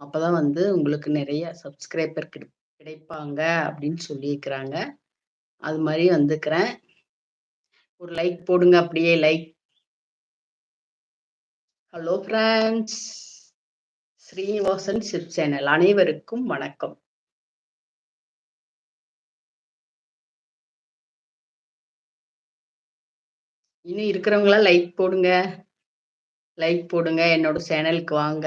அப்பதான் வந்து உங்களுக்கு நிறைய சப்ஸ்கிரைபர் கிடை கிடைப்பாங்க அப்படின்னு சொல்லியிருக்கிறாங்க. அது மாதிரி வந்துக்கிறேன். ஒரு லைக் போடுங்க அப்படியே like hello friends Srinivasan chip channel அனைவருக்கும் வணக்கம். இன்னும் இருக்கிறவங்களாம் லைக் போடுங்க. லைக் போடுங்க. என்னோட சேனலுக்கு வாங்க.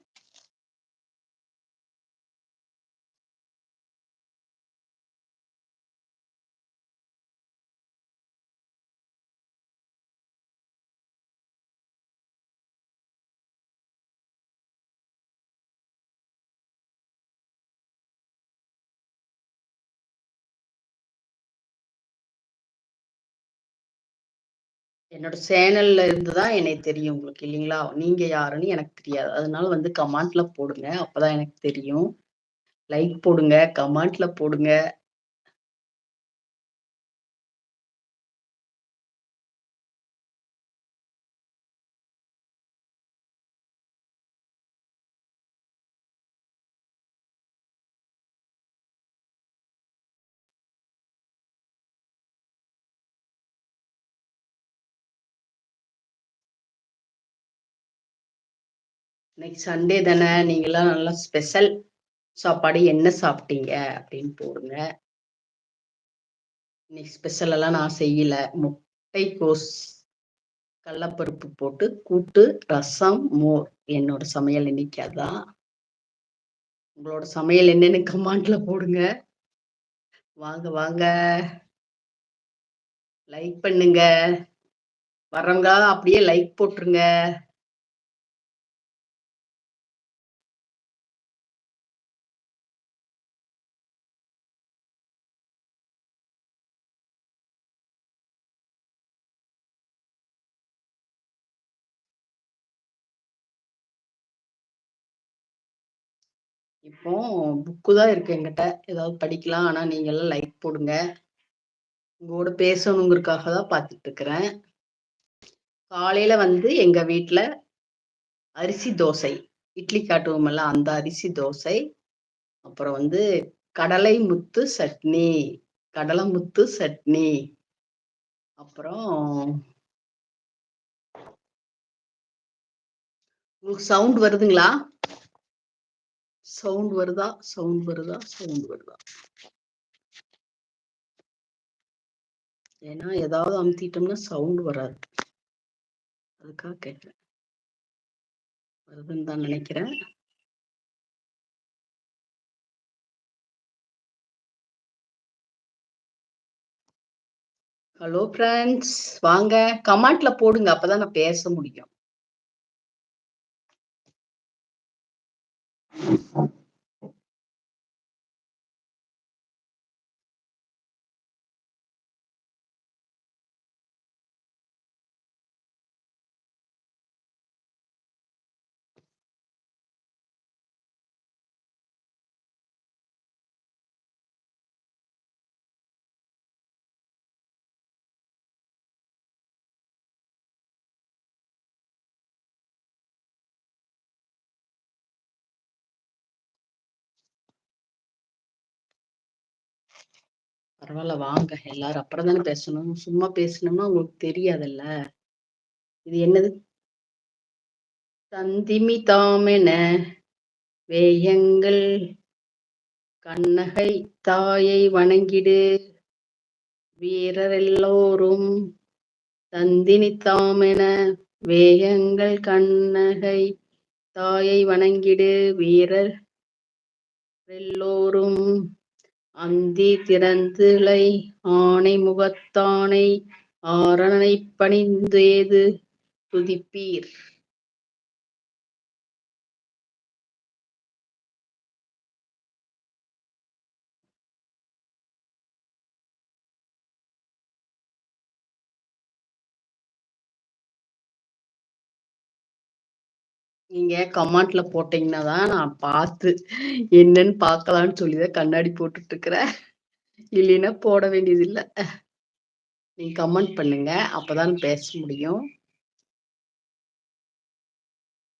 என்னோட சேனல்ல இருந்து தான் என்னை தெரியும் உங்களுக்கு இல்லைங்களா? நீங்க யாருன்னு எனக்கு தெரியாது. அதனால வந்து கமெண்ட்ல போடுங்க. அப்பதான் எனக்கு தெரியும். லைக் போடுங்க கமெண்ட்ல போடுங்க. இன்னைக்கு சண்டே தானே நீங்களாம் நல்லா ஸ்பெஷல் சாப்பாடு என்ன சாப்பிட்டீங்க அப்படின்னு போடுங்க. இன்னைக்கு ஸ்பெஷல் எல்லாம் நான் செய்யல. முட்டை கோஸ் கடலப்பருப்பு போட்டு கூட்டு ரசம் மோர். என்னோட சமையல் இன்னைக்கு அதான். உங்களோட சமையல் என்னன்னு கமாண்ட்ல போடுங்க. வாங்க வாங்க. லைக் பண்ணுங்க. வரவங்க அப்படியே லைக் போட்டுருங்க. இப்போ புக்கு தான் இருக்கு என்கிட்ட. ஏதாவது படிக்கலாம். ஆனா நீங்க எல்லாம் லைக் போடுங்க. உங்களோட பேசணுங்கிறதுக்காக தான் பார்த்துட்டு இருக்கிறேன். காலையில வந்து எங்க வீட்டில் அரிசி தோசை. இட்லி காட்டுவோம்ல அந்த அரிசி தோசை. அப்புறம் வந்து கடலை முத்து சட்னி. கடலை முத்து சட்னி. அப்புறம் உங்களுக்கு சவுண்ட் வருதுங்களா? சவுண்ட் வருதா? சவுண்ட் வருதா? சவுண்ட் வருதா? ஏன்னா ஏதாவது அமுத்திட்டோம்னா சவுண்ட் வராது. அதுக்காக கேட்டேன் வருதுன்னு தான் நினைக்கிறேன். ஹலோ ஃப்ரெண்ட்ஸ் வாங்க. கமெண்ட்ல போடுங்க. அப்பதான் நான் பேச முடியும். Thank. பரவாயில்ல வாங்க. எல்லாரும் அப்புறம் தானே பேசணும். சும்மா பேசணும்னா உங்களுக்கு தெரியாதுல்ல. இது என்னது? தந்திமி தாமென வேயங்கள் கண்ணகை தாயை வணங்கிடு. வீரர் எல்லோரும் தந்தினி தாமென வேகங்கள் கண்ணகை தாயை வணங்கிடு. வீரர் எல்லோரும் அந்தி திறந்துளை ஆனை முகத்தானை ஆரணனைப் பணிந்தேது துதிப்பீர். நீங்க கமெண்ட்ல போட்டீங்கன்னா தான் நான் பார்த்து என்னன்னு பார்க்கலான்னு சொல்லிதான் கண்ணாடி போட்டுட்டு இருக்கிறேன் இல்லைன்னா போட வேண்டியது இல்லை நீங்க கமெண்ட் பண்ணுங்க. அப்பதான் பேச முடியும்.